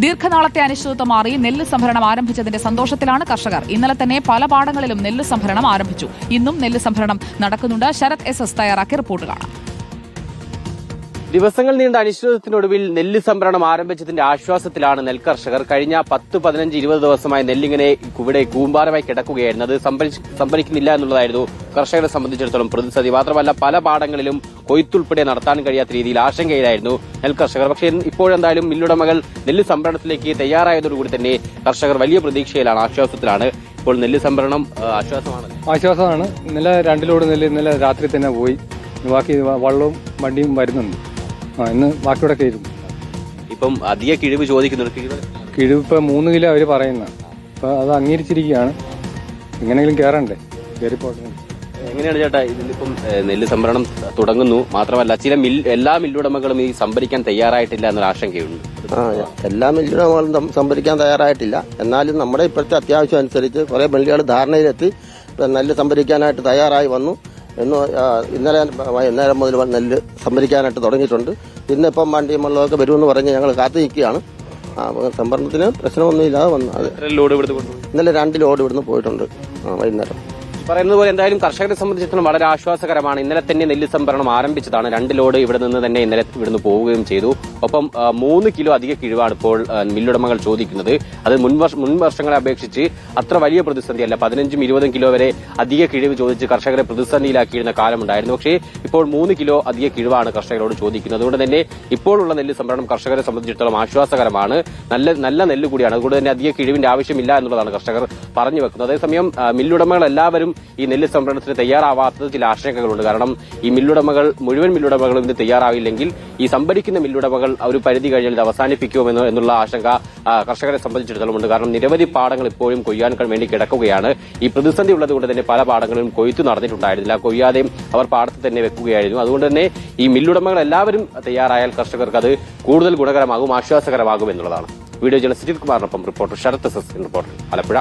ദീർഘനാളത്തെ അനിശ്ചിതത്വം മാറി നെല്ല് സംഭരണം ആരംഭിച്ചതിന്റെ സന്തോഷത്തിലാണ് കർഷകർ. ഇന്നലെ തന്നെ പല പാടങ്ങളിലും നെല്ല് സംഭരണം ആരംഭിച്ചു. ഇന്നും നെല്ല് സംഭരണം നടക്കുന്നുണ്ട്. ശരത് എസ് എസ് തയ്യാറാക്കിയ റിപ്പോർട്ട് കാണാം. ദിവസങ്ങൾ നീണ്ട അനിശ്ചിതത്വത്തിനൊടുവിൽ നെല്ല് സംഭരണം ആരംഭിച്ചതിന്റെ ആശ്വാസത്തിലാണ് നെൽകർഷകർ കഴിഞ്ഞ പത്ത് പതിനഞ്ച് ഇരുപത് ദിവസമായി നെല്ലിങ്ങനെ ഇവിടെ കൂമ്പാരമായി കിടക്കുകയായിരുന്നു. അത് സംഭരിക്കുന്നില്ല എന്നുള്ളതായിരുന്നു കർഷകരെ സംബന്ധിച്ചിടത്തോളം പ്രതിസന്ധി. മാത്രമല്ല പല പാടങ്ങളിലും കൊയ്ത്തുൾപ്പെടെ നടത്താൻ കഴിയാത്ത രീതിയിൽ ആശങ്കയിലായിരുന്നു നെൽകർഷകർ പക്ഷേ ഇപ്പോഴെന്തായാലും മില്ലുടമകൾ നെല്ല് സംഭരണത്തിലേക്ക് തയ്യാറായതോടുകൂടി തന്നെ കർഷകർ വലിയ പ്രതീക്ഷയിലാണ് ആശ്വാസത്തിലാണ്. ഇപ്പോൾ നെല്ല് സംഭരണം ആശ്വാസമാണ്. ആശ്വാസമാണ്. ഇന്നലെ രണ്ടിലോട് നെല്ല് ഇന്നലെ രാത്രി തന്നെ പോയി. ബാക്കി വള്ളവും വണ്ടിയും വരുന്നുണ്ട്. ആ ഇന്ന് ബാക്കിയുടെ കയറും ഇപ്പം അധിക കിഴിവ് ചോദിക്കുന്നുണ്ട്. കിഴിവ് കിഴിവ് ഇപ്പം മൂന്ന് കിലോ അവർ പറയുന്ന. അപ്പം അത് അംഗീകരിച്ചിരിക്കുകയാണ്. എങ്ങനെയെങ്കിലും കയറണ്ടേ കയറിപ്പോട്ടെ എങ്ങനെയാണ് ചേട്ടാ ഇതിലിപ്പം ഏഹ്, നെല്ല് സംഭരണം തുടങ്ങുന്നു? മാത്രമല്ല ചില മിൽ എല്ലാ മില്ലുടമകളും ഈ സംഭരിക്കാൻ തയ്യാറായിട്ടില്ല എന്നൊരു ആശങ്കയുണ്ട്. ആ എല്ലാ മില്ലുടമകളും സംഭരിക്കാൻ തയ്യാറായിട്ടില്ല. എന്നാലും നമ്മുടെ ഇപ്പോഴത്തെ അത്യാവശ്യം അനുസരിച്ച് കുറെ മില്ലുകൾ ധാരണയിലെത്തി നെല്ല് സംഭരിക്കാനായിട്ട് തയ്യാറായി വന്നു. എന്ന് ഇന്നലെ വൈകുന്നേരം മുതൽ നെല്ല് സംഭരിക്കാനായിട്ട് തുടങ്ങിയിട്ടുണ്ട്. ഇന്നിപ്പം വണ്ടിയും വെള്ളമൊക്കെ വരുമെന്ന് പറഞ്ഞ് ഞങ്ങൾ കാത്തു നിൽക്കുകയാണ്. സംഭരണത്തിന് പ്രശ്നമൊന്നുമില്ലാതെ വന്നു ഇന്നലെ രണ്ട് ലോഡ് ഇവിടുന്ന് പോയിട്ടുണ്ട് വൈകുന്നേരം. പറയുന്നത് പോലെ എന്തായാലും കർഷകരെ സംബന്ധിച്ചിടത്തോളം വളരെ ആശ്വാസകരമാണ്. ഇന്നലെ തന്നെ നെല്ല് സംഭരണം ആരംഭിച്ചതാണ്. രണ്ട് ലോഡ് ഇവിടെ നിന്ന് തന്നെ ഇന്നലെ ഇവിടുന്ന് പോവുകയും ചെയ്തു. ഒപ്പം മൂന്ന് കിലോ അധിക കിഴിവാണ് ഇപ്പോൾ മില്ലുടമകൾ ചോദിക്കുന്നത്. അത് മുൻവർഷ മുൻവർഷങ്ങളെ അപേക്ഷിച്ച് അത്ര വലിയ പ്രതിസന്ധിയല്ല. പതിനഞ്ചും ഇരുപതും കിലോ വരെ അധിക കിഴിവ് ചോദിച്ച് കർഷകരെ പ്രതിസന്ധിയിലാക്കിയിരുന്ന കാലമുണ്ടായിരുന്നു. പക്ഷേ ഇപ്പോൾ മൂന്ന് കിലോ അധിക കിഴിവാണ് കർഷകരോട് ചോദിക്കുന്നത്. അതുകൊണ്ട് തന്നെ ഇപ്പോഴുള്ള നെല്ല് സംഭരണം കർഷകരെ സംബന്ധിച്ചിടത്തോളം ആശ്വാസകരമാണ്. നല്ല നല്ല നെല്ല് കൂടിയാണ്. അതുകൊണ്ട് തന്നെ അധിക കിഴിവിന്റെ ആവശ്യമില്ല എന്നുള്ളതാണ് കർഷകർ പറഞ്ഞു വെക്കുന്നത്. അതേസമയം മില്ലുടമകൾ എല്ലാവരും ഈ നെല്ല് സംഭരണത്തിന് തയ്യാറാവാത്തത് ചില ആശങ്കകളുണ്ട്. കാരണം ഈ മില്ലുടമകൾ മുഴുവൻ മില്ലുടമകളും ഇതിന് തയ്യാറാവില്ലെങ്കിൽ ഈ സംഭരിക്കുന്ന മില്ലുടമകൾ ഒരു പരിധി കഴിഞ്ഞാൽ ഇത് അവസാനിപ്പിക്കുമെന്ന് എന്നുള്ള ആശങ്ക കർഷകരെ സംബന്ധിച്ചിടത്തോളമുണ്ട്. കാരണം നിരവധി പാടങ്ങൾ ഇപ്പോഴും കൊയ്യാൻ വേണ്ടി കിടക്കുകയാണ്. ഈ പ്രതിസന്ധി ഉള്ളതുകൊണ്ട് തന്നെ പല പാടങ്ങളിലും കൊയ്ത്തു നടന്നിട്ടുണ്ടായിരുന്നില്ല. കൊയ്യാതെയും അവർ പാടത്ത് തന്നെ വെക്കുകയായിരുന്നു. അതുകൊണ്ട് തന്നെ ഈ മില്ലുടമകൾ എല്ലാവരും തയ്യാറായാൽ കർഷകർക്ക് അത് കൂടുതൽ ഗുണകരമാകും ആശ്വാസകരമാകും എന്നുള്ളതാണ്. Video Sujith കുമാറിനൊപ്പം reporter Sarath S reporter Alappuzha.